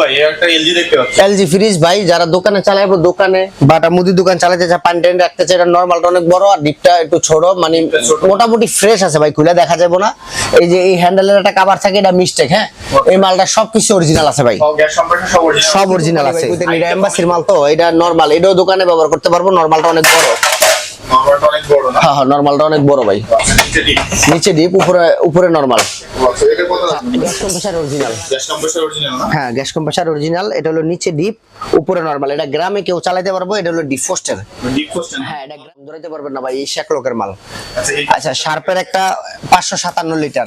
ভাই একটা এলজি দেখতে পাচ্ছি। এলজি ফ্রিজ ভাই যারা দোকানে চালাইবো দোকানে বা একটা মুদি দোকান চালাতে চায় পানি টানি রাখতে চায় এটা নর্মালটা অনেক বড় আর ডিপটা একটু ছোট মানে মোটামুটি ফ্রেশ আছে ভাই খুলে দেখা যাবে না। এই যে এই হ্যান্ডেলের একটা কাভার থাকে এটা মিস্টেক হ্যাঁ? এই মালটা সবকিছু অরিজিনাল আছে ভাই। সব অরিজিনাল আছে। এটা এম্বাসির মাল তো এটা নর্মাল এটাও দোকানে ব্যবহার করতে পারব নর্মালটা অনেক বড়। হ্যাঁ হ্যাঁ নর্মালটা অনেক বড় ভাই। আচ্ছা, নিচে ডিপ। উপরে উপরে নর্মাল আচ্ছা? Gas compressor original? হ্যাঁ গ্যাস কম্প্রেসার অরিজিনাল এটা হলো নিচে ডিপ উপরে নর্মাল এটা গ্রামে কেউ চালাতে পারব এটা হলো ডিপ ফোস্টার হ্যাঁ এটা গ্রাম ধরাইতে পারবেন না ভাই এই শেখ লোকের মাল। আচ্ছা, আচ্ছা শার্পের একটা পাঁচশো সাতান্ন লিটার।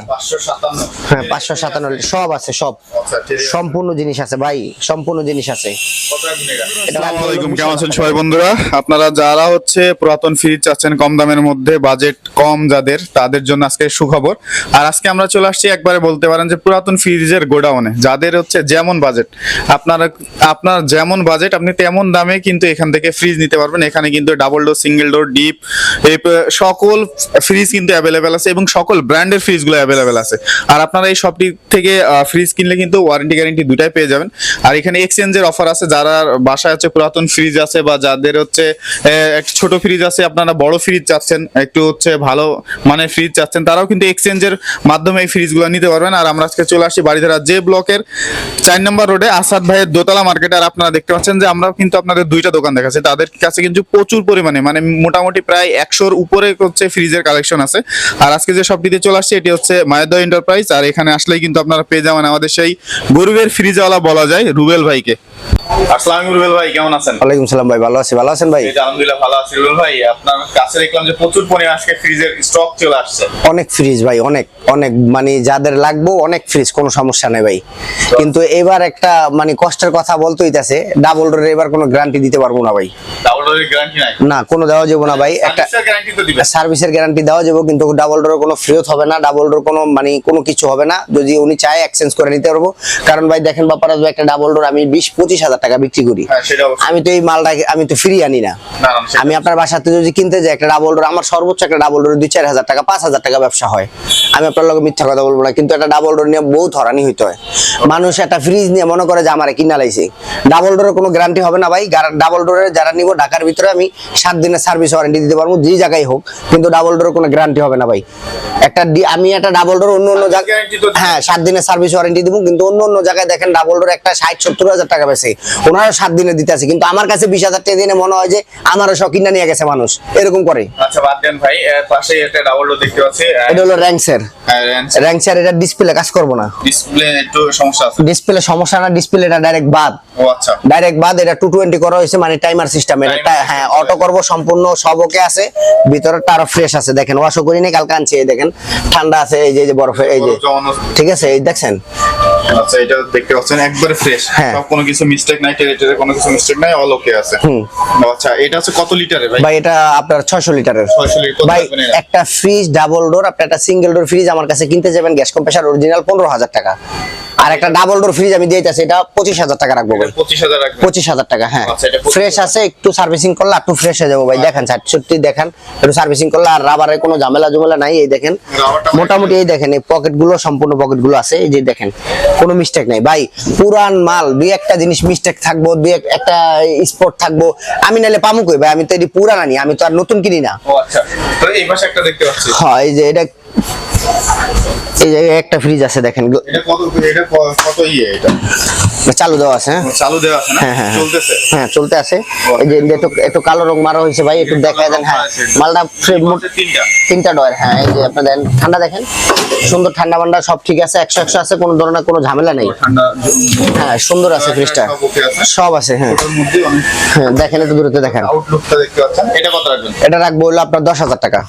হ্যাঁ পাঁচশো সাতান্ন লিটার সব আছে সব। আচ্ছা। সম্পূর্ণ জিনিস আছে ভাই সম্পূর্ণ জিনিস আছে। কেমন আছেন সবাই বন্ধুরা? আপনারা যারা হচ্ছে পুরাতন ফ্রিজ চাচ্ছেন কম দামের মধ্যে বাজেট কম যাদের, তাদের জন্য আজকে সুখবর। আর আজকে আমরা চলে আসছি, একবারে বলতে পারেন যে পুরাতন ফ্রিজের গোডাউনে। যাদের হচ্ছে যেমন বাজেট আপনারা, আপনার যেমন বাজেট আপনি তেমন দামে কিন্তু এখান থেকে ফ্রিজ নিতে পারবেন। এখানে কিন্তু double door single door deep সকল ফ্রিজ কিন্তু অ্যাভেলেবেল আছে এবং সকল ব্র্যান্ডের ফ্রিজগুলো অ্যাভেলেবেল আছে। আর আপনারা এই শপটি থেকে ফ্রিজ কিনলে কিন্তু ওয়ারেন্টি গ্যারেন্টি দুটাই পেয়ে যাবেন। আর এখানে এক্সচেঞ্জের অফার আছে। যারা বাসায় হচ্ছে পুরাতন ফ্রিজ আছে বা যাদের হচ্ছে ছোট ফ্রিজ আছে, আপনারা বড় ফ্রিজ চাচ্ছেন, একটু হচ্ছে ভালো মানে ফ্রিজ চাচ্ছেন, তারাও কিন্তু এক্সচেঞ্জের মাধ্যমে এই ফ্রিজগুলো নিতে পারবেন। আর আমরা আজকে চলে আসি বাড়িধারা যে ব্লকের চার নম্বর রোডে আসাদ ভাইয়ের দোতলা মার্কেটে আর আপনারা দেখতে পাচ্ছেন যে আমরা কিন্তু আপনাদের দুইটা দোকান দেখাচ্ছি। তাদের কাছে কিন্তু প্রচুর পরিমাণে মানে মোটামুটি প্রায় একশোর উপরে হচ্ছে ফ্রিজের কালেকশন আছে। আর আজকে যে শপটিতে চলে আসছে, এটি হচ্ছে মায়াদ এন্টারপ্রাইজ আর এখানে আসলেই কিন্তু আপনারা পেয়ে যাবেন আমাদের সেই গরিবের ফ্রিজওয়ালা বলা যায় রুবেল ভাইকে। আসসালামু আলাইকুম রুবেল ভাই কেমন আছেন? ওয়ালাইকুম সালাম ভাই ভালো আছি ভালো আছেন ভাই? আলহামদুলিল্লাহ ভালো আছি রুবেল ভাই। আপনার কাছে দেখলাম যে প্রচুর পরিমাণে আজকে ফ্রিজের স্টক চলে আসছে। অনেক ফ্রিজ ভাই অনেক অনেক মানে যাদের লাগবো অনেক ফ্রিজ কোনো সমস্যা নেই ভাই। কিন্তু এবার একটা মানে কষ্টের কথা বলতে হইতাছে ডাবল ডোরের এবার কোনো গ্যারান্টি দিতে পারব না ভাই। ডাবল ডোরের গ্যারান্টি নাই? না কোনো দেওয়া যাব না ভাই একটা সার্ভিসের গ্যারান্টি তো দিবেন। সার্ভিসের গ্যারান্টি দেওয়া যাবে কিন্তু ডাবল ডোর কোনো ফ্রিওত হবে না ডাবল ডোর কোনো মানে কোনো কিছু হবে না। যদি উনি চায় এক্সচেঞ্জ করে নিতে পারব। কারণ ভাই দেখেন বাপারা একটা ডাবল ডোর আমি বিশ পঁচিশ হাজার টাকা বিক্রি করি। হ্যাঁ আমি তো এই মালটা আমি তো ফ্রি আনি না। আমি আপনার বাসাতে যদি কিনতে যাই একটা ডাবল ডোর আমার সর্বোচ্চ একটা ডাবল ডোর দুই চার হাজার টাকা পাঁচ হাজার টাকা ব্যবসা হয়। আমি আপনার লগে মিথ্যা কথা বলব না কিন্তু একটা ডাবল ডোর নিয়ে বহুত হরানি হইতে হয়। মানুষ একটা ফ্রিজ নিয়ে মনে করে যে আমার কিনা লাইছে। ডাবল ডোরের কোনো গ্যারান্টি হবে না ভাই। ডাবল ডোরের যারা নিব ঢাকার ভিতরে আমি সাত দিনের সার্ভিস ওয়ারেন্টি দিতে পারব যে জায়গায় হোক কিন্তু ডাবল ডোরের কোনো গ্যারান্টি হবে না ভাই। একটা আমি একটা ডাবল ডোর অন্য অন্য জায়গায়। হ্যাঁ সাত দিনের সার্ভিস ওয়ারেন্টি দিব কিন্তু অন্য অন্য জায়গায় দেখেন ডাবল ডোর একটা ষাট সত্তর হাজার টাকা বেছে ওনারা সাত দিনে দিতে আছে কিন্তু আমার কাছে বিশ হাজার টাকা দিনে মনে হয় যে আমারও শখ কিনা নিয়ে গেছে মানুষ। এরকম করে। আচ্ছা বাদ দেন ভাই পাশে একটা ডাবল দেখতে পাচ্ছি এটা হলো র্যাঙ্কসের এটা ডিসপ্লে কাজ করব না। ডিসপ্লে একটু সমস্যা আছে। ডিসপ্লে সমস্যা না ডিসপ্লেটা ডাইরেক্ট বাদ। ও আচ্ছা। ডাইরেক্ট বাদ এটা টু টোয়েন্টি করা হয়েছে মানে টাইমার সিস্টেম এটা হ্যাঁ অটো করব সম্পূর্ণ সব ওকে আছে। ভিতরটা আরও ফ্রেশ আছে দেখেন ওয়াশও করি নাই কালকে আনছি এই দেখেন। ঠান্ডা আছে এই যে বরফে এই যে। ঠিক আছে এই দেখছেন? আচ্ছা এটা দেখতে পাচ্ছেন একবারে ফ্রেশ হ্যাঁ। কোনো কিছু মিস্টেক নাই টেরিটরি কোনো কিছু মিস্টেক নাই অল ওকে আছে। হুম। আচ্ছা এটা হচ্ছে কত লিটারের ভাই? ভাই এটা আপনার ছয়শো লিটারের 600 লিটার ভাই একটা ফ্রিজ ডাবল ডোর আপনি একটা সিঙ্গেল ডোর ফ্রিজ আমার কাছে কিনতে যাবেন গ্যাস কম্প্রেসার অরিজিনাল পনেরো হাজার টাকা। আর একটা ডাবল ডোর ফ্রিজ আমি দিয়েছি এটা পঁচিশ হাজার টাকা রাখব ভাই। পঁচিশ হাজার রাখবেন। পঁচিশ হাজার টাকা হ্যাঁ। আচ্ছা, 25,000 ফ্রেশ আছে একটু সার্ভিসিং করলে একটু ফ্রেশ হয়ে যাব ভাই। দেখেন সত্যি দেখেন একটু সার্ভিসিং করলে আর রাবারের কোনো ঝামেলা ঝামেলা নাই এই দেখেন। মোটামুটি এই দেখেন এই পকেটগুলো সম্পূর্ণ পকেটগুলো আছে এই যে দেখেন। কোনো মিস্টেক নাই। ভাই পুরান মাল দুই একটা জিনিস মিস্টেক থাকব দুই এক- একটা স্পট থাকব আমি নাহলে পামুকই ভাই? আমি তো এটি পুরান আনি আমি তো আর নতুন কিনি না। ও আচ্ছা তো এই পাশে একটা দেখতে পাচ্ছি। হ্যাঁ এই যে এটা এই যে একটা ফ্রিজ আছে দেখেন। এটা কত এটা কত ইয়ে এটা? চালু দেওয়া আছে হ্যাঁ? চালু দেওয়া আছে হ্যাঁ হ্যাঁ হ্যাঁ। চলতেছে? হ্যাঁ চলতে আছে। এই যে একটু একটু কালো রং মারা হয়েছে ভাই একটু দেখা দেন হ্যাঁ। মালটা তিনটা। তিনটা ডয়ের হ্যাঁ এই যে আপনি দেন ঠান্ডা দেখেন। সুন্দর ঠান্ডা বান্ডা সব ঠিক আছে একশো একশো আছে কোনো ধরনের কোনো ঝামেলা নেই। হ্যাঁ সুন্দর আছে ফ্রিজটা সব আছে? হ্যাঁ। হ্যাঁ দেখেন একটু দূরতে দেখেন। আউটলুকটা দেখতে পাচ্ছেন? এটা কত রাখবেন? এটা রাখব হলো আপনার দশ হাজার টাকা।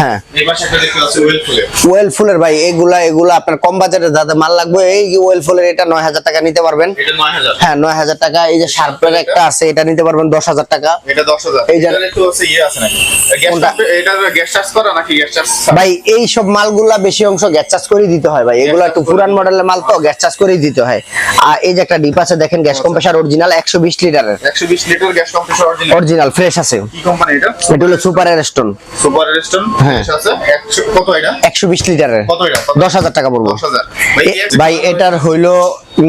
হ্যাঁ। এই পাশে একটা দেখতে ওয়েল ফুলের ভাই এগুলা এগুলা আপনার কম বাজারে যাদের মাল লাগবে এই ওয়েল ফুলের এটা নয় হাজার টাকা নিতে পারবেন। হ্যাঁ নয় হাজার টাকা এই যে শার্পের একটা আছে এটা নিতে পারবেন দশ হাজার টাকা। এটা দশ হাজার। এই যে- এটার একটু হচ্ছে ইয়ে আছে নাকি? গ্যাস কোনটা? এটা গ্যাস চার্জ করা নাকি গ্যাস চার্জ? ভাই এই সব মালগুলা বেশি অংশ গ্যাস চার্জ করে দিতে হয় ভাই। এগুলো একটু পুরান মডেলের মাল তো গ্যাস চার্জ করেই দিতে হয়। আর এই যে একটা ডিপ আছে দেখেন গ্যাস কম্প্রেসার অরিজিনাল একশো বিশ লিটারের। একশো বিশ litre gas compressor original. Original fresh আছে। কি কোম্পানি এটা? এটা হলো সুপার সুপার হ্যাঁ। আছে। কত এটা? একশো একশো বিশ লিটারের। দশ হাজার টাকা পড়ব। ভাই, এটার হইল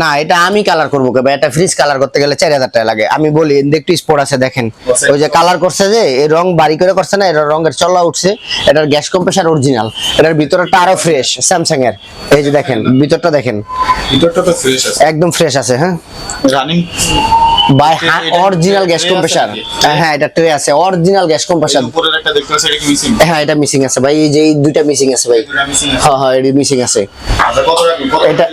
না এটা আমি কালার করব ভাই এটা ফ্রিজ কালার করতে গেলে চার হাজার টাকা লাগে। আমি বলি একটু স্পোর্ট আছে দেখেন। ওই যে কালার করছে যে এই রং বাড়ি করে করছে না এটার রঙের চলা উঠছে। এটার গ্যাস কম্প্রেসার অরিজিনাল এটার ভিতরটা আরও ফ্রেশ স্যামসাং এর। এই যে দেখেন ভিতরটা দেখেন। ভিতরটা তো ফ্রেশ আছে। একদম ফ্রেশ আছে হ্যাঁ। Running by original gas compressor হ্যাঁ এটা ট্রে আছে অরিজিনাল গ্যাস কম্প্রেসার উপরের একটা দেখতে পাচ্ছি এটা কি মিসিং হ্যাঁ এটা মিসিং আছে ভাই এই যে এই দুইটা মিসিং আছে ভাই। আছে। হ্যাঁ হ্যাঁ এটা মিসিং আছে। আচ্ছা এটা-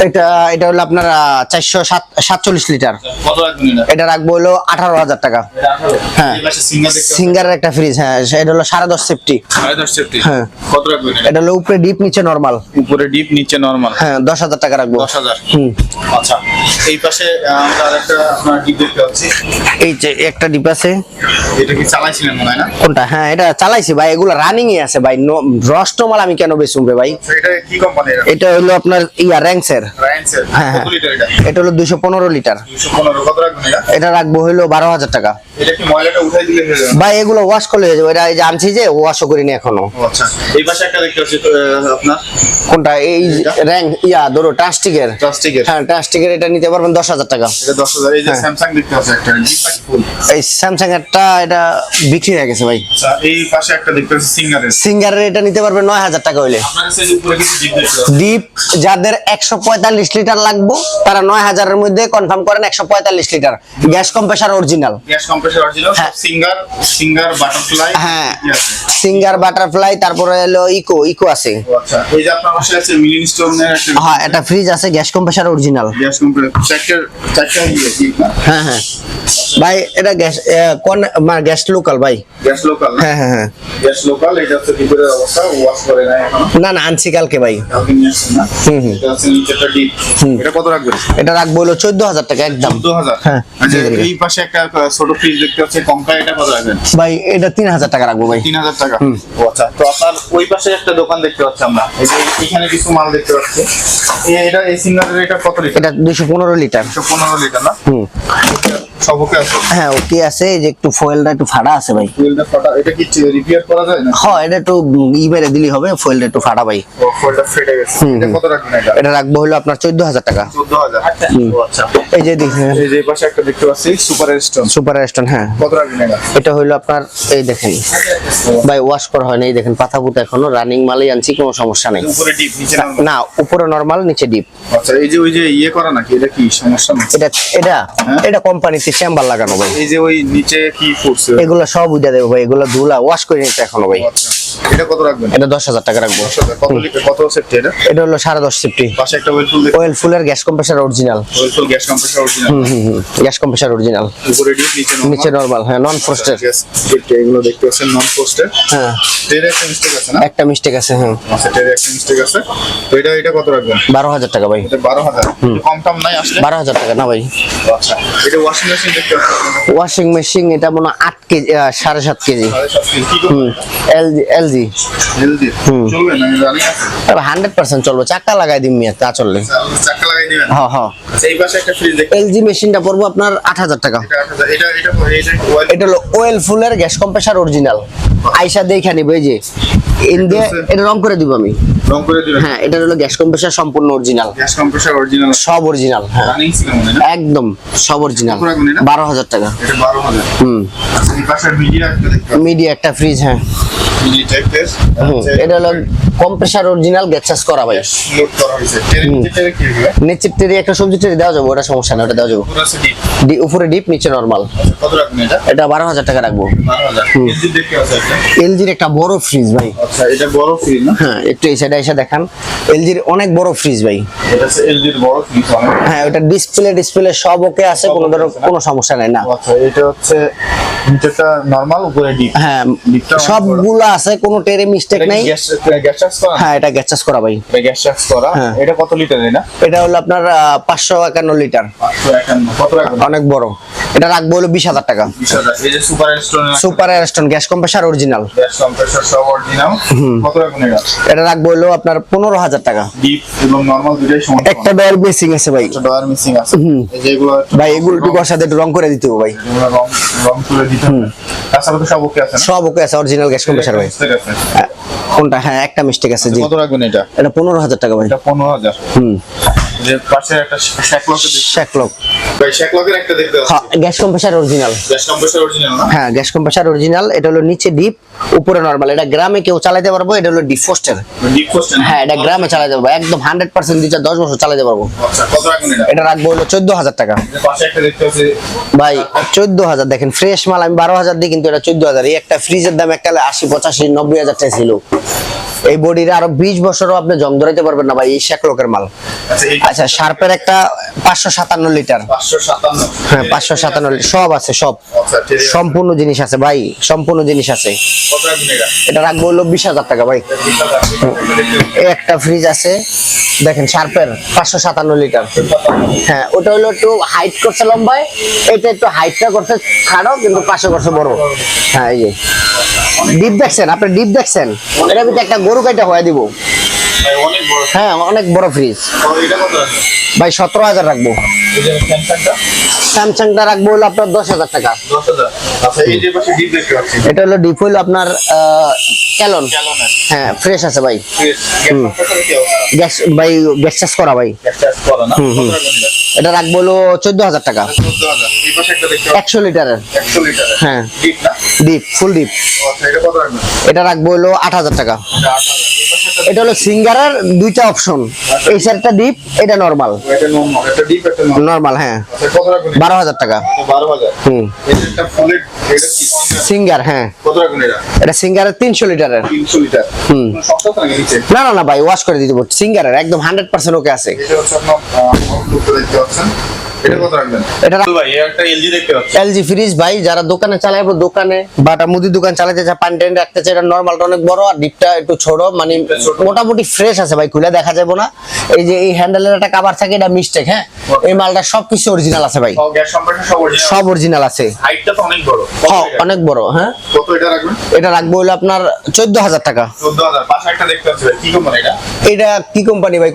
এটা এটা হলো আপনার চারশো সাতচল্লিশ লিটার কত রাখবেন এটা এটা রাখব হলো আঠারো হাজার টাকা। হ্যাঁ। সিঙ্গারের একটা ফ্রিজ হ্যাঁ এটা হলো সাড়ে দশ সেফটি সাড়ে দশ সেফটি হ্যাঁ। কত রাখবেন এটা? হলো উপরে ডিপ নিচে নর্মাল উপরে ডিপ নিচে নরমাল হ্যাঁ দশ হাজার টাকা রাখব। দশ হাজার? হুম। আচ্ছা এই পাশে আমরা আরেকটা আপনার ডিপ দেখতে পাচ্ছি এই যে একটা ডিপ আছে। এটা কি চালাইছিলেন মনে হয় না? কোনটা? হ্যাঁ এটা চালাইছি ভাই এগুলো রানিং এ আছে ভাই। আমি কেন ভাই? আচ্ছা, এটা কি কোম্পানি এটা এটা হলো আপনার ইয়া হ্যাঁ, হ্যাঁ। লিটার এটা? এটা হলো দুশো পনেরো লিটার। কত রাখবেন এটা? এটা রাখব হলো বারো হাজার টাকা। এটা কি ময়লাটা উঠাই দিলে হয়ে যাবে? ভাই এগুলো ওয়াশ করলে হয়ে যাবে। এটা এই যে আনছি যে ওয়াশও করিনি এখনও। আচ্ছা। এই পাশে একটা দেখতে পাচ্ছি আপনার? কোনটা? এই ইয়া ধরো ট্রাস্টিকের প্লাস্টিকের হ্যাঁ ট্রাস্টিকের এটা নিতে পারবেন দশ হাজার টাকা। এটা দশ হাজার এই যে হ্যাঁ। স্যামসাং দেখতে একটা ফুল এই স্যামসাং এরটা এটা বিক্রি হয়ে গেছে ভাই। আচ্ছা এই পাশে একটা দেখতে পাচ্ছি সিঙ্গারের সিঙ্গারের এটা নিতে নয় হাজার টাকা হইলে। ডিপ যাদের একশো পঁয়তাল্লিশ লিটার লাগবে তারা নয় হাজারের মধ্যে কনফার্ম করেন একশো পঁয়তাল্লিশ litre. Gas compressor original gas compressor original হ্যাঁ। সিঙ্গার সিঙ্গার বাটারফ্লাই হ্যাঁ। সিঙ্গার বাটারফ্লাই তারপরে হলো ইকো ইকো আছে। আচ্ছা এই যে আপনার পাশে আছে মিলিন স্টোনের একটা হ্যাঁ এটা ফ্রিজ আছে gas compressor original gas compressor চারটা চারটা ঠিক না হ্যাঁ হ্যাঁ। ভাই এটা গ্যাস কোন মানে গ্যাস লোকাল ভাই। গ্যাস লোকাল হ্যাঁ হ্যাঁ হ্যাঁ। গ্যাস লোকাল এটা হচ্ছে অবস্থা ওয়াশ করে না এখনও। না না আনছি কালকে ভাই। কালকে নিয়ে আসছেন না। হুম, হুম। এটা হচ্ছে নিচেরটা ডিপ। এটা কত রাখবেন? এটা রাখব হলো চোদ্দ হাজার টাকা একদম। চোদ্দ হাজার? হ্যাঁ। আচ্ছা এই পাশে একটা ছোট ফ্রিজ দেখতে পাচ্ছি কমকা এটা কত রাখবেন? ভাই এটা তিন হাজার টাকা রাখব ভাই। তিন হাজার টাকা? ও আচ্ছা তো আপনার ওই পাশে একটা দোকান দেখতে পাচ্ছি আমরা। এই যে এখানে কিছু মাল দেখতে পাচ্ছি। এটা এই সিঙ্গারের এটা কত লিটার? এটা দুইশো পনেরো লিটার। একশো পনেরো লিটার না? হুম। সব ওকে আছে হ্যাঁ ওকে আছে। এই যে একটু ফয়েলটা একটু ফাটা আছে ভাই। ফুয়েলটা ফাটা এটা কি রিপেয়ার করা যায় না হ্যাঁ এটা একটু ই মেরে দিলেই হবে ফয়েলটা একটু ফাটা ভাই। ও ফেটে গেছে। এটা কত রাখবেন এটা? এটা রাখব হলো আপনার টাকা। আচ্ছা। এই যে দেখেন। এই যে পাশে একটা দেখতে পাচ্ছি সুপার স্টোন সুপার রেস্টুরেন্ট হ্যাঁ। কত রাখবেন এটা? এটা হইল আপনার এই দেখেন। ভাই ওয়াশ করা হয় না এই দেখেন পাতা পুতা এখনও রানিং মালই আনছি কোনো সমস্যা নেই। উপরে ডিপ নিচে না উপরে নর্মাল নিচে ডিপ আচ্ছা এই যে ওই যে ইয়ে করা নাকি এটা কি সমস্যা না এটা এটা হ্যাঁ? এটা কোম্পানিতে চেম্বার লাগানো ভাই। এই যে ওই নিচে কি ফুটছে এগুলো সব উঠে দেবো ভাই এগুলো ধুলা ওয়াশ করে নিতে এখনও ভাই। আচ্ছা। এটা কত রাখবেন? এটা দশ হাজার টাকা রাখব। কত লিটার কত সেফটি এটা? এটা হলো সাড়ে দশ সিফটি পাশে একটা ওয়েল ফুলের gas compressor original Whirlpool gas compressor original হুম গ্যাস কম্প্রেসার অরিজিনাল উপরে ডিপ নিচে। নিচে নর্মাল হ্যাঁ নন ফ্রস্টের গ্যাস এগুলো দেখতে পাচ্ছেন নন পোস্টের হ্যাঁ। একটা মিস্টেক আছে না? একটা মিস্টেক আছে হ্যাঁ আচ্ছা একটা মিস্টেক আছে। তো এটা এটা কত রাখবেন? বারো হাজার টাকা ভাই। এটা বারো হাজার। কম টম নাই আসলে? টাকা না ভাই। ওয়াশিং মেশিন এটা মনে আট কেজি সাড়ে সাত কেজি। এলজি হান্ড্রেড পার্সেন্ট চলবে চাকা লাগাই দিন মিয়া তা চললে। এলজি মেশিনটা পড়ব আপনার আট হাজার টাকা। এটা হলো ওয়েল ফুলের গ্যাস কম্প্রেসার অরিজিনাল আইসা দেখে নিব এই যে ইন্ডিয়া এটা রং করে দিব আমি। রং করে দিবেন? হ্যাঁ এটা হলো গ্যাস কম্প্রেসার সম্পূর্ণ অরিজিনাল গ্যাস কম্প্রেসার অরিজিনাল সব অরিজিনাল হ্যাঁ। একদম সব অরিজিনাল কত রাখবেন এটা? বারো হাজার টাকা। এটা হুম। মিডিয়া একটা ফ্রিজ হ্যাঁ। এটা হলো কম্প্রেসার অরিজিনাল গ্যাস করা ভাই। লোড করা হয়েছে। টেরে টেরে কি হবে নিচের টেরি একটা সবজি টেরি দেওয়া যাবে ওটা সমস্যা না ওটা দেওয়া যাবে। উপরে ডিপ নিচে নর্মাল কত রাখবেন এটা? এটা বারো হাজার টাকা রাখব। বারো হাজার। এলজি দেখতে আছে একটা। এলজির একটা বড় ফ্রিজ ভাই। আচ্ছা এটা বড় ফ্রিজ না? হ্যাঁ একটু এই সাইডে এসে দেখান। এলজির অনেক বড় ফ্রিজ ভাই। এটা এলজির বড় ফ্রিজ হ্যাঁ ওটা ডিসপ্লে ডিসপ্লে সব ওকে আছে কোনো ধরনের কোনো সমস্যা নাই না। আচ্ছা এটা হচ্ছে নিচেটা নরমাল উপরে ডিপ হ্যাঁ সবগুলো আছে কোনো টেরে মিস্টেক নাই। হ্যাঁ এটা গ্যাস চার্জ করা ভাই। গ্যাস চার্জ করা। হ্যাঁ। এটা কত লিটার এটা এটা হলো আপনার পাঁচশো একান্ন লিটার অনেক বড়। এটা রাখব হলো বিশ হাজার টাকা। Super stone super Ariston gas compressor original gas compressor সব অরিজিনাল কত রাখবেন এটা? এটা রাখব হলো আপনার পনেরো হাজার টাকা। ডিপ এবং নরমাল দুটাই সমান একটা ডয়ার আছে ভাই। মিসিং আছে। এগুলো ভাই এগুলো একটু সাথে একটু রং করে দিতে হবে ভাই। সব ওকে আছে অরিজিনাল গ্যাস কম্প্রেসার ভাই। হ্যাঁ। কোনটা? হ্যাঁ একটা মিস্টেক আছে কত রাখবেন এটা? এটা পনেরো হাজার টাকা ভাই। পনেরো হাজার। হুম। যে পাশে একটা শ্যাকলকের দেখতে শ্যাকলক। ভাই শ্যাকলকের একটা দেখতে হ্যাঁ gas compressor original gas compressor original না? হ্যাঁ গ্যাস কম্প্রেসার অরিজিনাল এটা হলো নিচে ডিপ উপরে নরমাল এটা গ্রামে কেউ চালাতে পারব এটা হলো ডিফোস্টার ডিপ কোশ্চেন হ্যাঁ এটা গ্রামে চালাতে পারব। একদম হান্ড্রেড পার্সেন্ট দুই চার দশ বছর চালাতে পারব। আচ্ছা কত রাখবেন এটা? এটা রাখব হলো চোদ্দ হাজার টাকা পাশে একটা দেখতে পাচ্ছি। ভাই চোদ্দ হাজার দেখেন ফ্রেশ মাল। আমি বারো হাজার দিই কিন্তু এটা চোদ্দ হাজার এই একটা ফ্রিজের দাম একটা আশি পঁচাশি নব্বই হাজার টাকা ছিল এই বডির আরও বিশ বছরও আপনি জং ধরাইতে পারবেন না ভাই এই শেখ লোকের মাল। আচ্ছা আচ্ছা শার্পের একটা পাঁচশো সাতান্ন লিটার। পাঁচশো সাতান্ন। হ্যাঁ পাঁচশো সাতান্ন লিটার সব আছে সব। আচ্ছা সম্পূর্ণ জিনিস আছে ভাই সম্পূর্ণ জিনিস আছে। এটা? এটা রাখব হলো বিশ হাজার টাকা ভাই। এটা একটা ফ্রিজ আছে দেখেন শার্পের পাঁচশো সাতান্ন লিটার। হ্যাঁ ওটা হলো একটু হাইট করছে লম্বায় এটা একটু হাইটটা করছে খাড়ো কিন্তু পাশে করছে বড়। হ্যাঁ এই যে। ডিপ দেখছেন? আপনি ডিপ দেখছেন? এটার ভিতরে একটা গরু কাইটা হয়ে দিব। হ্যাঁ অনেক বড় ফ্রিজ রাখবেন ভাই সতেরো হাজার রাখব। স্যামসাংটা রাখব হলো আপনার দশ হাজার টাকা। আচ্ছা এটা হলো ডিপ হলো আপনার ক্যালন হ্যাঁ ফ্রেশ আছে ভাই। গ্যাস ভাই গ্যাস চার্জ করা ভাই। কত রাখবেন এটা রাখব হলো চোদ্দ হাজার টাকা। একশো লিটারের হ্যাঁ। ডিপ ফুল ডিপ এটা রাখব হলো আট হাজার টাকা। এটা আট হাজার। সিঙ্গারের দুইটা অপশন। এই সারটা ডিপ এটা নরমাল এটা নরমাল এটা ডিপ এটা নর্মাল হ্যাঁ। আচ্ছা কত রাখবেন? এটা? বারো হাজার টাকা। এটা বারো হাজার? হুম। এই যে এটা সিঙ্গার? হ্যাঁ। কত এটা? এটা সিঙ্গারের তিনশো লিটারের। তিনশো লিটার। হুম। না না না ভাই ওয়াশ করে দিতে পারছি সিঙ্গারের একদম হান্ড্রেড পার্সেন্ট ওকে আছে। এটা হচ্ছে আপনার আউটলুকটা দেখতে পাচ্ছেন এটা ভাই একটা এলজি দেখতে পাচ্ছি। এলজি ফ্রিজ ভাই যারা দোকানে দোকানে বা একটা মুদি দোকান চালাতে চায় পানি টানি রাখতে চায় এটা নর্মালটা অনেক বড় আর ডিপটা একটু ছোট মানে মোটামুটি ফ্রেশ আছে ভাই খুলে দেখা যাবে না। এই যে এই হ্যান্ডেলের একটা থাকে এটা মিস্টেক হ্যাঁ? এই মালটা সবকিছু অরিজিনাল আছে ভাই। সব অরিজিনাল আছে। হাইটটা তো অনেক বড়। হ্যাঁ? অনেক বড় হ্যাঁ? কত এটা রাখবেন? এটা রাখব হলো আপনার চোদ্দ হাজার টাকা। চোদ্দ হাজার পাশে একটা দেখতে পাচ্ছি কি কোম্পানি এটা? এটা কি কোম্পানি ভাই?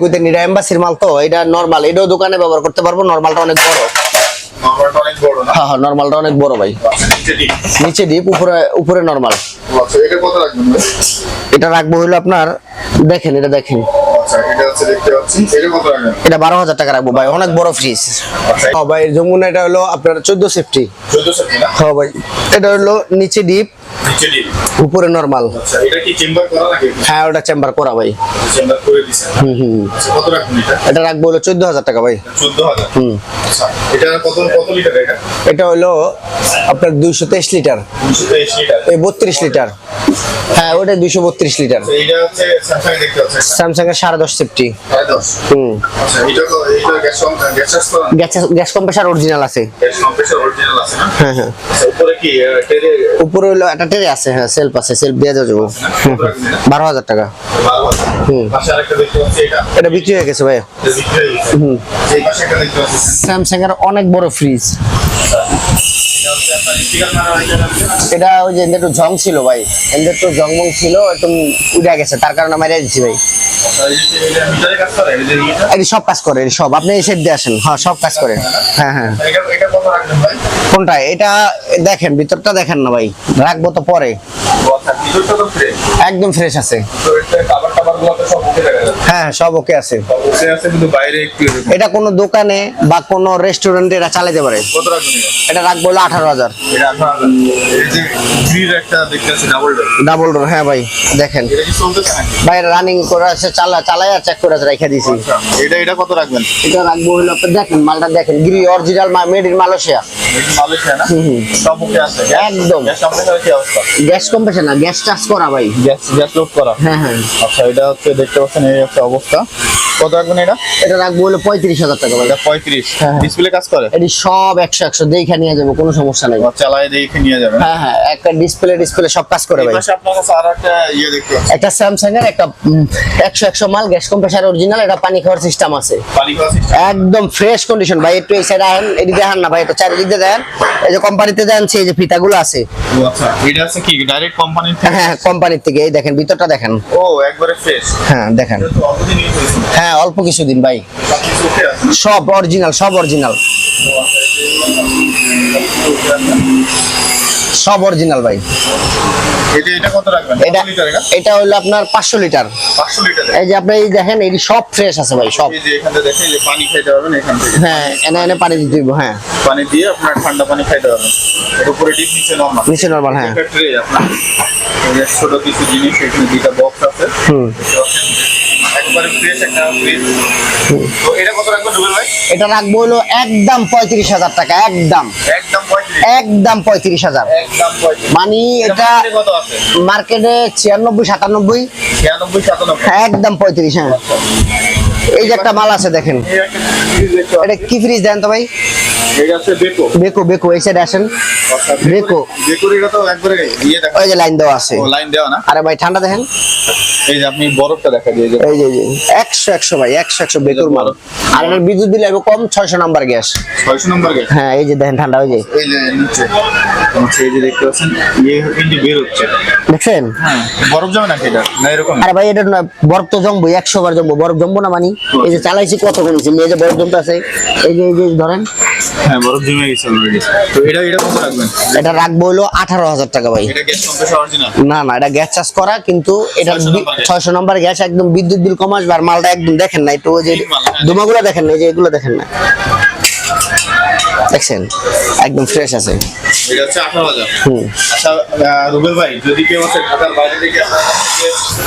এম্বাসির মাল তো এটা নর্মাল এটাও দোকানে ব্যবহার করতে পারব নর্মালটা অনেক হ্যাঁ হ্যাঁ নর্মালটা অনেক বড় ভাই। নিচে ডিপ উপরে উপরে নর্মাল আচ্ছা এটা কত রাখবেন ভাই এটা রাখব হলো আপনার দেখেন এটা দেখেন। আচ্ছা এটা হচ্ছে দেখতে পাচ্ছি এটা কত রাখবেন এটা বারো হাজার টাকা রাখব ভাই অনেক বড় ফ্রিজ আচ্ছা হ্যাঁ ভাই যমুনা এটা হলো আপনার চোদ্দ সেফটি হ্যাঁ ভাই এটা হলো নিচে ডিপ উপরে নর্মাল আচ্ছা নাকি? হ্যাঁ ওটা চেম্বার করা ভাই। আচ্ছা রাখবেন এটা? রাখব হলো চোদ্দ হাজার টাকা ভাই। হুম। আচ্ছা এটা হলো আপনার দুইশো তেইশ লিটার এই বত্রিশ লিটার হ্যাঁ ওটা দুইশো বত্রিশ লিটার আচ্ছা, স্যামসাং এর সাড়ে দশ সেফটি হুম। আচ্ছা গ্যাস কম্প্রেসার অরিজিনাল আছে। হ্যাঁ হ্যাঁ। আচ্ছা উপরে হলো ট্রে আছে হ্যাঁ সেলফ আছে সেলফ দিয়ে যাব রাখবেন এটা? বারো হাজার টাকা এটা। এটা বিক্রি হয়ে গেছে ভাই হয়ে স্যামসাং এর অনেক বড় ফ্রিজ এটা ওই যে একটু জং ছিল ভাই। এদের একটু জং মং ছিল একটু উঠে গেছে তার কারণে মারিয়ে দিচ্ছি ভাই। আচ্ছা, এটা সব কাজ করে সব। আপনি এই সেট দিয়ে আসেন। হ্যাঁ সব কাজ করে। হ্যাঁ হ্যাঁ। এটা এটা কত রাখবেন ভাই? কোনটা? এটা দেখেন ভিতরটা দেখেন না ভাই। রাখব তো পরে। আচ্ছা ভিতরটা তো ফ্রেশ একদম ফ্রেশ আছে। হ্যাঁ সব ওকে আছে। এটা কোনো দোকানে বা কোনো রেস্টুরেন্টে এটা চালাতে পারে। এটা? রাখব হলো আঠারো হাজার। ডাবল ডোর হ্যাঁ ভাই দেখেন। ভাই রানিং করে আছে চালা চালাই আর চেক করে রেখে দিয়েছি আচ্ছা, এটা এটা কত রাখবেন? এটা রাখব হলো দেখেন মালটা দেখেন গিরি অরিজিনাল মেড ইন মালয়েশিয়া একদম। গ্যাস কম্প্রেসারের কি অবস্থা? গ্যাস কম্প্রেসার না গ্যাস চার্জ করা ভাই। গ্যাস গ্যাস লোড করা? হ্যাঁ হ্যাঁ। আচ্ছা এটা হচ্ছে দেখতে পাচ্ছেন এই একটা অবস্থা। কত রাখবেন এটা? এটা রাখব হলো পঁয়ত্রিশ হাজার টাকা এটা পঁয়ত্রিশ। হ্যাঁ। ডিসপ্লে কাজ করে? এটি সব একশো একশো দেখে নিয়ে যাব কোনো সমস্যা নেই। চালায় দেখে নিয়ে যাবেন। হ্যাঁ হ্যাঁ একটা ডিসপ্লে ডিসপ্লে সব কাজ করে ভাই। আপনার কাছে আর একটা ইয়ে দেখতে একটা স্যামসাং এর একটা একশো একশো মাল গ্যাস কম্প্রেসার অরিজিনাল এটা পানি খাওয়ার সিস্টেম আছে। পানি। একদম ফ্রেশ কন্ডিশন ভাই একটু এই সাইড আহেন এদিকে দেখান না ভাই একটু চারিদিক দিয়ে দেন। এই যে কোম্পানিতে দেন সেই যে ফিতাগুলো আছে। ও আচ্ছা এটা আছে কি ডাইরেক্ট কোম্পানি থেকে? হ্যাঁ কোম্পানির থেকে এই দেখেন ভিতরটা দেখেন। ও একবারে হ্যাঁ দেখেন। হ্যাঁ অল্প কিছুদিন ভাই। সব অরিজিনাল সব অরিজিনাল। সব অরিজিনাল ভাই। এটা হলো আপনার পাঁচশো লিটার। এই যে আপনি দেখেন এই সব ফ্রেশ আছে ভাই সব। পানি খাইতে পারবেন এখান থেকে। হ্যাঁ এনে এনে পানি দিতে দিব হ্যাঁ। পানি দিয়ে আপনার ঠান্ডা পানি খাইতে পারবেন। এর উপরে ডিপ নিচে নরমাল নিচে হ্যাঁ। ট্রে আপনার। ছোট কিছু জিনিস এখানে দুইটা বক্স আছে। হুম। দেখতে পাচ্ছেন? একবারে ফ্রেশ একটা ফ্রিজ তো এটা কত রাখবেন রুবেল ভাই? এটা রাখব হলো একদম পঁয়ত্রিশ হাজার টাকা একদম। একদম পঁয়ত্রিশ। একদম পঁয়ত্রিশ হাজার। একদম মানে এটা মার্কেটে কত আছে? মার্কেটে ছিয়ানব্বই সাতানব্বই। ছিয়ানব্বই সাতানব্বই। একদম পঁয়ত্রিশ হ্যাঁ। এই যে একটা মাল আছে দেখেন। এটা কি ফ্রিজ দেন তো ভাই। এটা বেকো বেকো বেকো এই সাইডে আসেন। বেকো। বেকোর এটা তো একবারে ইয়ে দেখা ওই যে লাইন দেওয়া আছে। ও লাইন দেওয়া না? আরে ভাই ঠান্ডা দেখেন। এই যে আপনি বরফটা দেখা দিয়ে এই যে এই যে। একশো একশো ভাই একশো একশো বেকুর মাল। আর বিদ্যুৎ বিল কম ছয়শো নাম্বার গ্যাস। ছয়শো নম্বর গেছে হ্যাঁ এই যে দেখেন ঠান্ডা হয়ে যায় এই যে নিচে। নিচে এই যে দেখতে পাচ্ছেন ইয়ে কিন্তু বের হচ্ছে। দেখছেন? হ্যাঁ বরফ যাবে নাকি এটা? না এরকম? আরে ভাই এটা না বরফ তো জমবো একশো বার জমবো। বরফ জমবো না মানি? এই যে চালাইছি কত কমেছি এই যে বরফ জমতে আছে এই যে এই যে ধরেন। হ্যাঁ বরফ জমে গেছে অলরেডি তো এটা এটা কত রাখবেন? এটা রাখব হলো আঠারো হাজার টাকা ভাই। এটা গ্যাস কম্প্রেসর অরিজিনাল না না এটা গ্যাস চার্জ করা কিন্তু এটা 600 ছয়শো নম্বর গ্যাস একদম বিদ্যুৎ বিল কম আসবে আর মালটা একদম দেখেন না একটু ওই যে দেখেন না এই যে এগুলো দেখেন না দেখছেন একদম ফ্রেশ আছে। এটা হচ্ছে আঠারো হাজার। হুম। আচ্ছা রুবেল ভাই যদি কেউ হচ্ছে ঢাকার বাইরে থেকে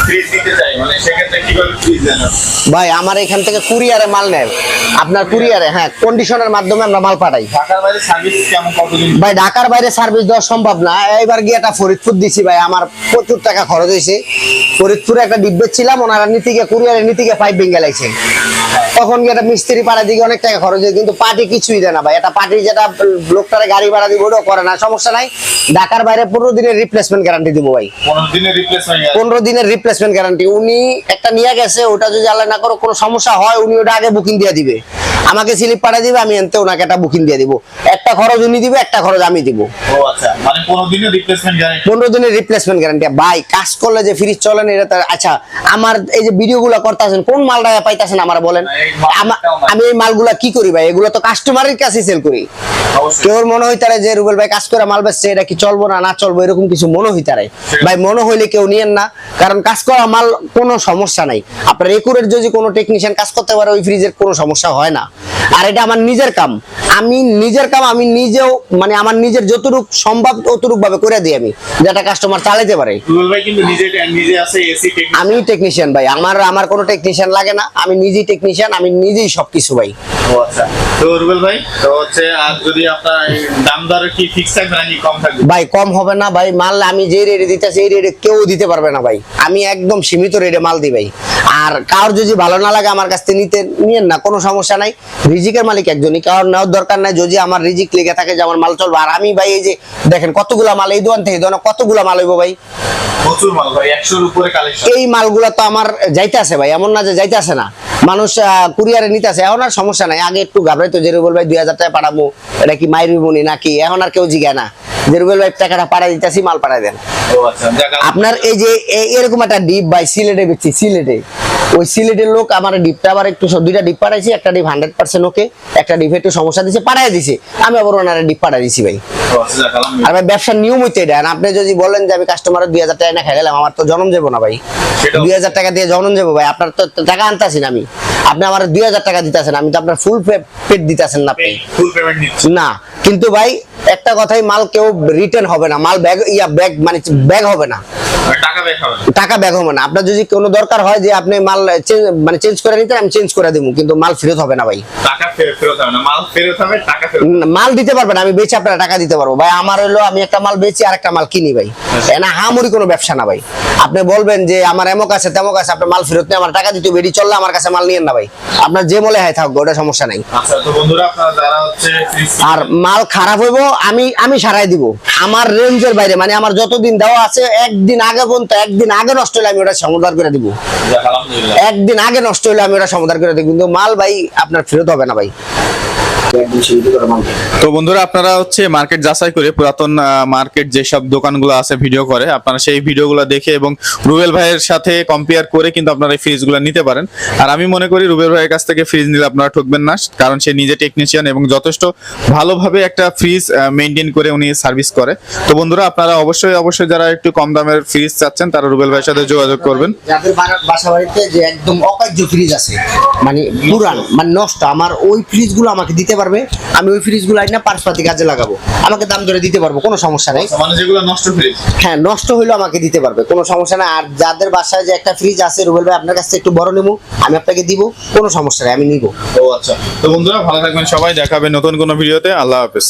ফ্রিজ দিতে চাই মানে সেক্ষেত্রে কীভাবে ফ্রিজ দেন ভাই আমার এখান থেকে কুরিয়ারে মাল নেয়। আপনার কুরিয়ারে হ্যাঁ কন্ডিশনের মাধ্যমে আমরা মাল পাঠাই। ঢাকার বাইরে সার্ভিস কেমন কতদিন? ভাই ঢাকার বাইরে সার্ভিস দেওয়া সম্ভব না। এইবার গিয়ে একটা ফরিদপুর দিছি ভাই আমার প্রচুর টাকা খরচ হয়েছে। ফরিদপুরে একটা ডিব্বে ছিলাম ওনারা নীতি গিয়ে কুরিয়ারে নীতি গিয়ে পাইপ ভেঙে লাইছে তখন গিয়ে একটা মিস্ত্রি পাড়া দিকে অনেক টাকা খরচ হয় কিন্তু পার্টি কিছুই দেয় না ভাই এটা পার্টি যেটা লোকটারে গাড়ি ভাড়া দিব ওটাও করে না সমস্যা নাই। ঢাকার বাইরে পনেরো দিনের রিপ্লেসমেন্ট গ্যারান্টি দিব ভাই। পনেরো দিনের রিপ্লেসমেন্ট পনেরো দিনের রিপ্লেসমেন্ট গ্যারান্টি উনি একটা নিয়ে গেছে ওটা যদি আল্লাহ না করো কোনো সমস্যা হয় উনি ওটা আগে বুকিং দিয়ে দিবে। আমাকে স্লিপ পাঠিয়ে দিবে আমি এনতে ওনাকে একটা বুকিং দিয়ে দিব। একটা খরচ উনি দিবে একটা খরচ আমি দিব। ও আচ্ছা মানে পনেরো দিনের রিপ্লেসমেন্ট গ্যারেন্টি পনেরো দিনের রিপ্লেসমেন্ট গ্যারান্টি ভাই কাজ করলে যে ফ্রিজ চলে না এটা আচ্ছা আমার এই যে ভিডিও গুলো করতেছেন কোন মালটা পাইতেছেন আমার বলেন? আমা- এই মালগুলা কি করি ভাই? এগুলো তো কাস্টমারের কাছে সেল করি। কেউ মনে হইতারে যে রুবেল ভাই কাজ করে মাল বেচছে এটা কি চলবো না না চলবো? এরকম কিছু মনে হইতারে ভাই মনে হইলে কেউ নিয়েন না কারণ কাজ করা মাল কোনো সমস্যা নাই। আপনার একুরের যদি কোনো টেকনিশিয়ান কাজ করতে পারে ওই ফ্রিজের কোনো সমস্যা হয় না। আর এটা আমার নিজের কাম। আমি নিজের কাম আমি নিজেও মানে আমার নিজের যতটুক সম্ভব অতটুক ভাবে করে দিই আমি যেটা কাস্টমার চালাইতে পারে। আমি টেকনিশিয়ান ভাই আমার আমার কোনো টেকনিশিয়ান লাগে না আমি নিজেই টেকনিশিয়ান আমি নিজেই সবকিছু ভাই। কম হবে না মাল আমি যে রেটে দিতেছি এই রেটে কেউ দিতে পারবে না ভাই। আমি একদম সীমিত রেটে মাল দিই ভাই। আর কার যদি ভালো না লাগে আমার কাছ থেকে নিতে নিয়েন না কোনো সমস্যা নাই। রিজিকের মালিক একজনই কারণ নেওয়ার দরকার নাই। যদি আমার রিজিক লেগে থাকে যে আমার মাল চলবে আর আমি ভাই এই যে দেখেন কতগুলা মাল এই দোকান থেকে দোকানে কতগুলা মাল হইব ভাই? এই মালগুলা তো আমার যাইতে আছে ভাই এমন না যে যাইতে আছে না। মানুষ কুরিয়ারে নিতে এখন আর সমস্যা নাই। আগে একটু ঘাবড়াইতো যে রুবেল ভাই দুই হাজার টাকা পাঠাবো এটা কি মনি নাকি? এখন আর কেউ জিগায় না। ভাই টাকাটা পাঠাই দিতেছি মাল পাঠাই দেন। আচ্ছা আপনার এই যে এরকম একটা ডিপ ভাই সিলেটে বেচছি সিলেটে। ওই সিলেটের লোক আমার ডিপটা আবার একটু দুইটা ডিপ পাঠাইছি একটা ডিপ হান্ড্রেড পার্সেন্ট ওকে, একটা ডিপ একটু সমস্যা দিছে পাঠাই দিছে। আমি আবার ওনারা ডিপ পাঠাই দিছি ভাই। আর ভাই ব্যবসার নিয়ম হইতে এটা। আপনি যদি বলেন যে আমি কাস্টমারের দুই হাজার টাকা না খাইলাম আমার তো জন্ম যাব না ভাই। দুই হাজার টাকা দিয়ে জন্ম যাব ভাই। আপনার তো টাকা আনতাছি না আমি। আপনি আমার দুই হাজার টাকা দিতেছেন আমি তো আপনার ফুল পেড দিতেছেন না আপনি। না কিন্তু ভাই একটা কথাই মাল কেউ রিটার্ন হবে না। মাল ব্যাগ ইয়া ব্যাগ মানে ব্যাগ হবে না। টাকা ব্যাক হবে না। টাকা ব্যাগ হবে না। আপনার যদি কোনো দরকার হয় যে আপনি মাল মানে চেঞ্জ করে নিতে আমি চেঞ্জ করে দেবো কিন্তু মাল ফেরত হবে না ভাই। টাকা ফেরত ফেরত হবে না। মাল ফেরত হবে টাকা ফেরত মাল দিতে পারবেন আমি বেচে আপনার টাকা দিতে পারব। ভাই আমার হলো আমি একটা মাল বেচি আর একটা মাল কিনি ভাই। না হামুরি কোনো ব্যবসা না ভাই। আপনি বলবেন যে আমার এমক আছে তেমক আছে আপনার মাল ফেরত নেই আমার টাকা দিতে বেরিয়ে চললে আমার কাছে মাল নিয়েন না ভাই। আপনার যে মলে হয় থাকবে ওটা সমস্যা নাই। আচ্ছা আর মাল খারাপ হইব আমি আমি সারাই দিব। আমার রেঞ্জের বাইরে মানে আমার যতদিন দেওয়া আছে একদিন আগে পর্যন্ত একদিন আগে নষ্ট হলে আমি ওটা সমাধান করে দিব। একদিন আগে নষ্ট হলে আমি ওটা সমাধান করে দিব। কিন্তু মাল ভাই আপনার ফেরত হবে না ভাই। তো বন্ধুরা, আপনারা হচ্ছে মার্কেট যাচাই করে পুরাতন মার্কেট যেসব দোকানগুলো আছে ভিডিও করে, আপনারা সেই ভিডিওগুলো দেখে এবং রুবেল ভাইয়ের সাথে কম্পেয়ার করে কিন্তু আপনারা এই ফ্রিজগুলো নিতে পারেন। আর আমি মনে করি রুবেল ভাইয়ের কাছ থেকে ফ্রিজ নিলে আপনারা ঠকবেন না, কারণ সে নিজে টেকনিশিয়ান এবং যথেষ্ট ভালোভাবে একটা ফ্রিজ মেনটেন করে উনি সার্ভিস করে। তো বন্ধুরা, আপনারা অবশ্যই অবশ্যই যারা একটু কম দামের ফ্রিজ চাচ্ছেন, তারা রুবেল ভাইয়ের সাথে যোগাযোগ করবেন। যে একদম অকার্য ফ্রিজ আছে মানে পুরান মানে নষ্ট, আমার ওই ফ্রিজগুলো আমাকে দিতে পারবে আমি ওই ফ্রিজগুলো আইনা পার্সপাতি কাজে লাগাবো। আমাকে দাম ধরে দিতে পারব কোনো সমস্যা নেই। মানে যেগুলো নষ্ট ফ্রিজ হ্যাঁ নষ্ট হলেও আমাকে দিতে পারবে কোনো সমস্যা নাই। আর যাদের বাসায় যে একটা ফ্রিজ আছে রুবেল ভাই আপনার কাছ থেকে একটু বড় নেব আমি আপনাকে দিব কোনো সমস্যা নেই আমি নিব। ও আচ্ছা তো বন্ধুরা ভালো থাকবেন সবাই দেখাবে নতুন কোনো ভিডিওতে আল্লাহ হাফেজ।